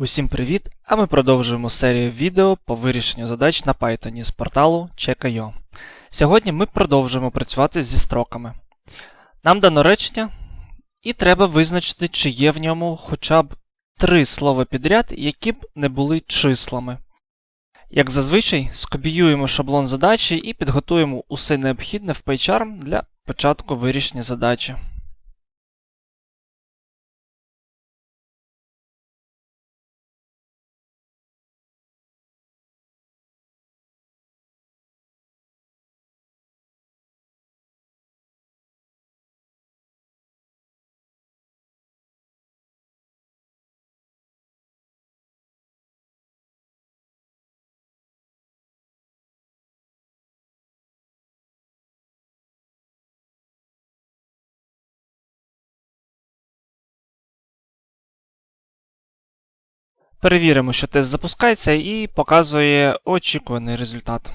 Усім привіт! А ми продовжуємо серію відео по вирішенню задач на Python з порталу Check.io. Сьогодні ми продовжуємо працювати зі строками. Нам дано речення, і треба визначити, чи є в ньому хоча б три слова підряд, які б не були числами. Як зазвичай, скопіюємо шаблон задачі і підготуємо усе необхідне в PyCharm для початку вирішення задачі. Перевіримо, що тест запускається і показує очікуваний результат.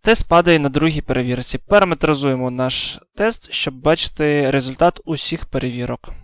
Тест падає на другій перевірці. Параметризуємо наш тест, щоб бачити результат усіх перевірок.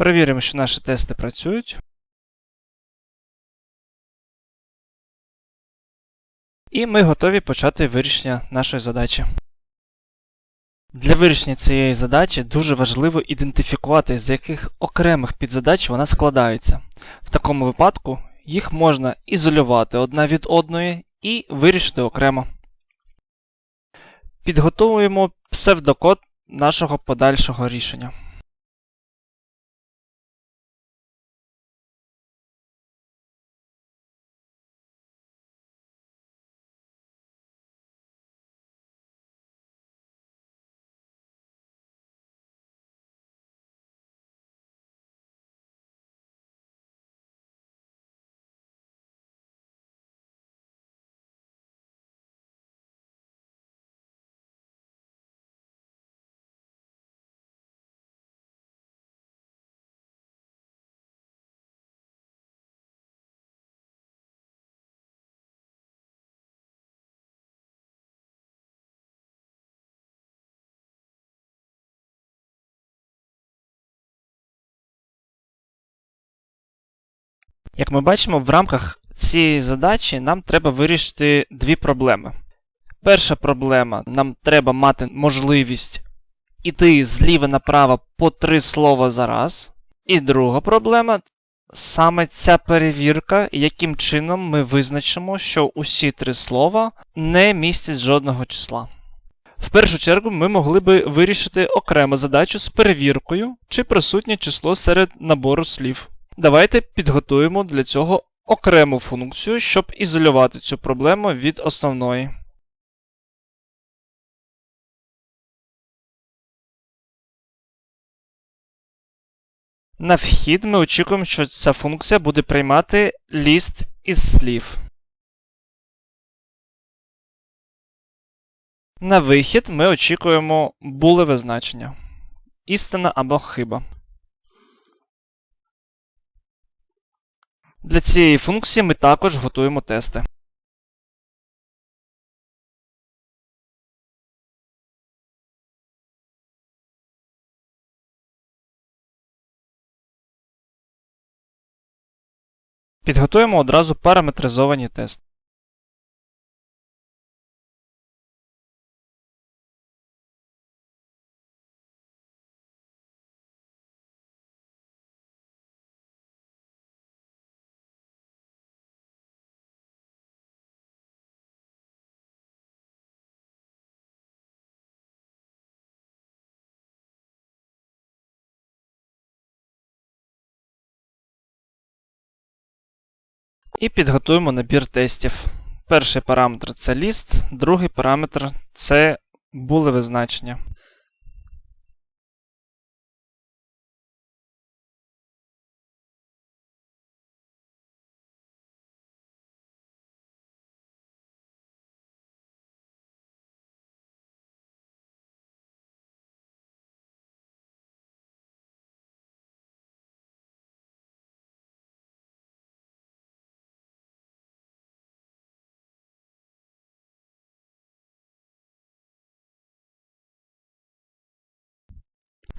Перевіримо, що наші тести працюють. І ми готові почати вирішення нашої задачі. Для вирішення цієї задачі дуже важливо ідентифікувати, з яких окремих підзадач вона складається. В такому випадку їх можна ізолювати одна від одної і вирішити окремо. Підготовуємо псевдокод нашого подальшого рішення. Як ми бачимо, в рамках цієї задачі нам треба вирішити дві проблеми. Перша проблема нам треба мати можливість іти зліва направо по три слова за раз. І друга проблема саме ця перевірка, яким чином ми визначимо, що усі три слова не містять жодного числа. В першу чергу ми могли би вирішити окрему задачу з перевіркою, чи присутнє число серед набору слів. Давайте підготуємо для цього окрему функцію, щоб ізолювати цю проблему від основної. На вхід ми очікуємо, що ця функція буде приймати ліст із слів. На вихід ми очікуємо булеве значення. Істина або хиба. Для цієї функції ми також готуємо тести. Підготуємо одразу параметризовані тести. І підготуємо набір тестів. Перший параметр це ліст, другий параметр це булеве значення.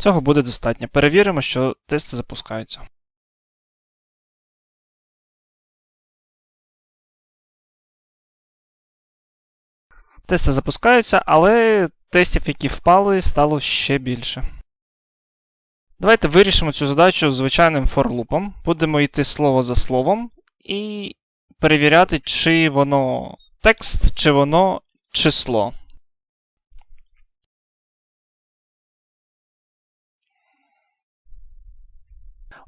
Цього буде достатньо. Перевіримо, що тести запускаються. Тести запускаються, але тестів, які впали, стало ще більше. Давайте вирішимо цю задачу звичайним форлупом. Будемо йти слово за словом і перевіряти, чи воно текст, чи воно число.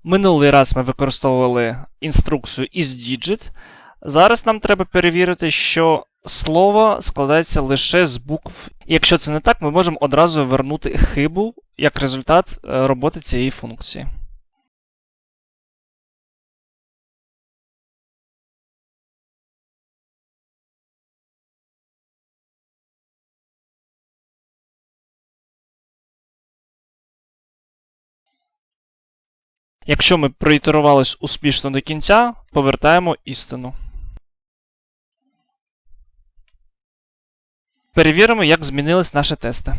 Минулий раз ми використовували інструкцію isDigit. Зараз нам треба перевірити, що слово складається лише з букв. Якщо це не так, ми можемо одразу вернути хибу як результат е, роботи цієї функції. Якщо ми проітерувались успішно до кінця, повертаємо істину. Перевіримо, як змінились наші тести.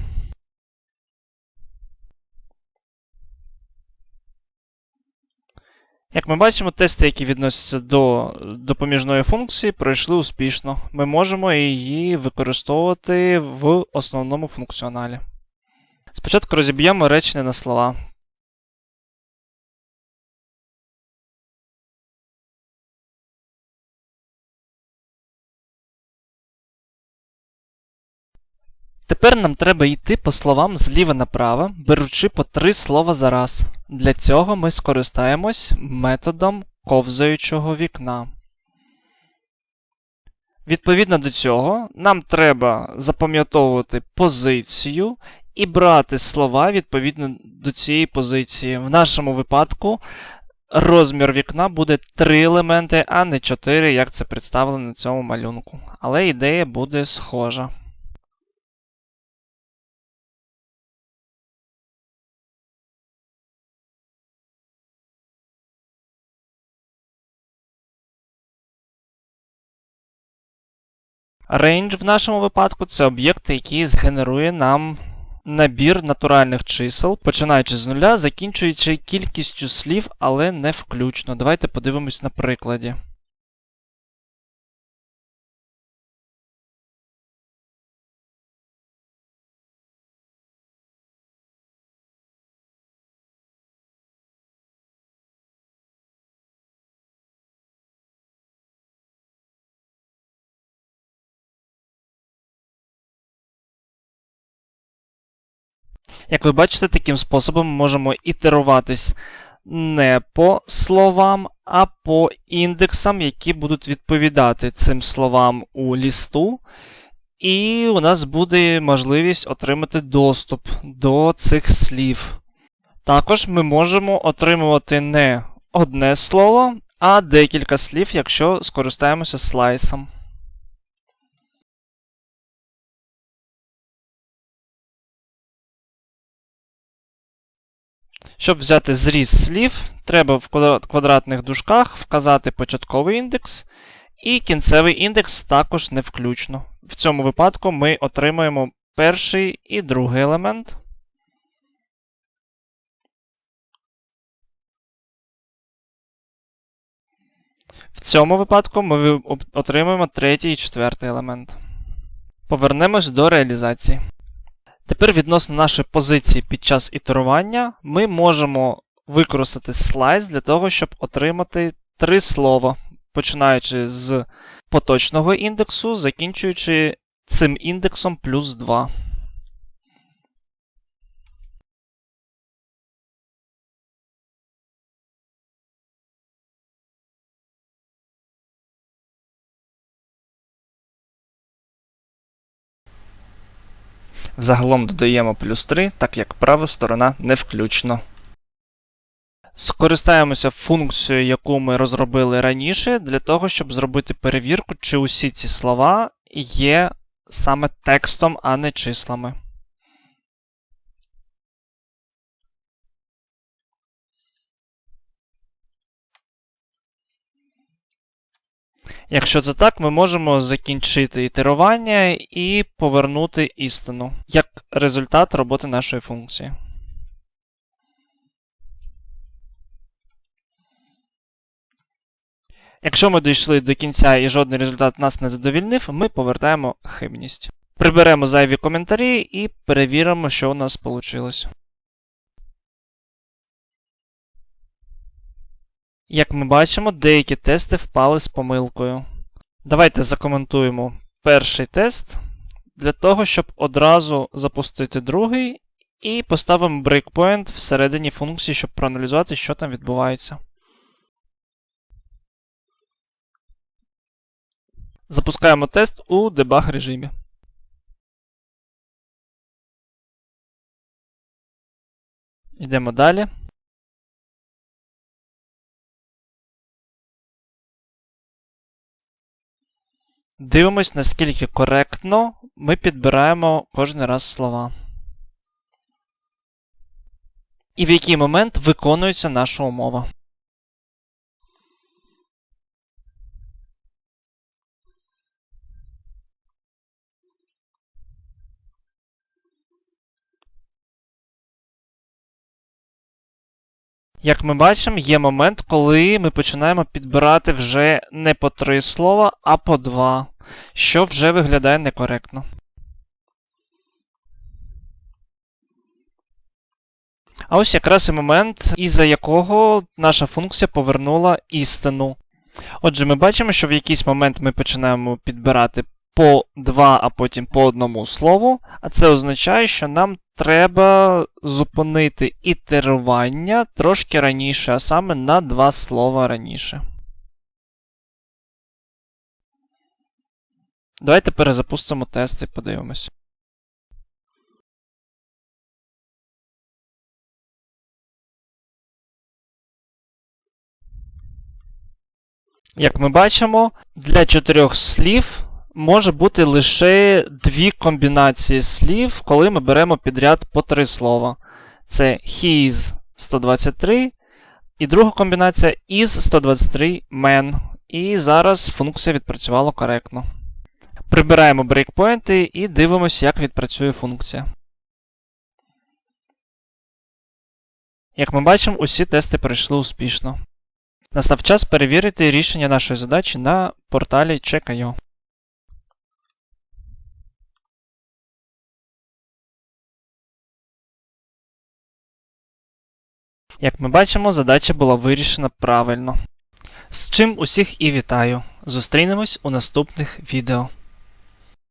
Як ми бачимо, тести, які відносяться до допоміжної функції, пройшли успішно. Ми можемо її використовувати в основному функціоналі. Спочатку розіб'ємо речення на слова. Тепер нам треба йти по словам зліва направо, беручи по три слова за раз. Для цього ми скористаємось методом ковзаючого вікна. Відповідно до цього, нам треба запам'ятовувати позицію і брати слова відповідно до цієї позиції. В нашому випадку розмір вікна буде 3 елементи, а не 4, як це представлено на цьому малюнку. Але ідея буде схожа. Range в нашому випадку це об'єкт, який згенерує нам набір натуральних чисел, починаючи з нуля, закінчуючи кількістю слів, але не включно. Давайте подивимось на прикладі. Як ви бачите, таким способом ми можемо ітеруватись не по словам, а по індексам, які будуть відповідати цим словам у лісту. І у нас буде можливість отримати доступ до цих слів. Також ми можемо отримувати не одне слово, а декілька слів, якщо скористаємося слайсом. Щоб взяти зріз слів, треба в квадратних дужках вказати початковий індекс, і кінцевий індекс також не включно. В цьому випадку ми отримаємо перший і другий елемент. В цьому випадку ми отримаємо третій і четвертий елемент. Повернемось до реалізації. Тепер відносно нашої позиції під час ітерування ми можемо використати слайс для того, щоб отримати три слова, починаючи з поточного індексу, закінчуючи цим індексом плюс 2. Взагалом додаємо плюс 3, так як права сторона не включно. Скористаємося функцією, яку ми розробили раніше, для того, щоб зробити перевірку, чи усі ці слова є саме текстом, а не числами. Якщо це так, ми можемо закінчити ітерування і повернути істину як результат роботи нашої функції. Якщо ми дійшли до кінця і жодний результат нас не задовільнив, ми повертаємо хибність. Приберемо зайві коментарі і перевіримо, що у нас вийшло. Як ми бачимо, деякі тести впали з помилкою. Давайте закоментуємо перший тест для того, щоб одразу запустити другий, і поставимо брейкпоінт всередині функції, щоб проаналізувати, що там відбувається. Запускаємо тест у дебаг режимі. Йдемо далі. Дивимось, наскільки коректно ми підбираємо кожен раз слова. І в який момент виконується наша умова. Як ми бачимо, є момент, коли ми починаємо підбирати вже не по три слова, а по два, що вже виглядає некоректно. А ось якраз і момент, із-за якого наша функція повернула істину. Отже, ми бачимо, що в якийсь момент ми починаємо підбирати по два, а потім по одному слову, а це означає, що нам треба зупинити ітерування трошки раніше, а саме на два слова раніше. Давайте перезапустимо тест і подивимось. Як ми бачимо, для чотирьох слів може бути лише дві комбінації слів, коли ми беремо підряд по три слова. Це he is 123, і друга комбінація is 123 man. І зараз функція відпрацювала коректно. Прибираємо брейкпоінти і дивимося, як відпрацює функція. Як ми бачимо, усі тести пройшли успішно. Настав час перевірити рішення нашої задачі на порталі Check.io. Як ми бачимо, задача була вирішена правильно. З чим усіх і вітаю. Зустрінемось у наступних відео.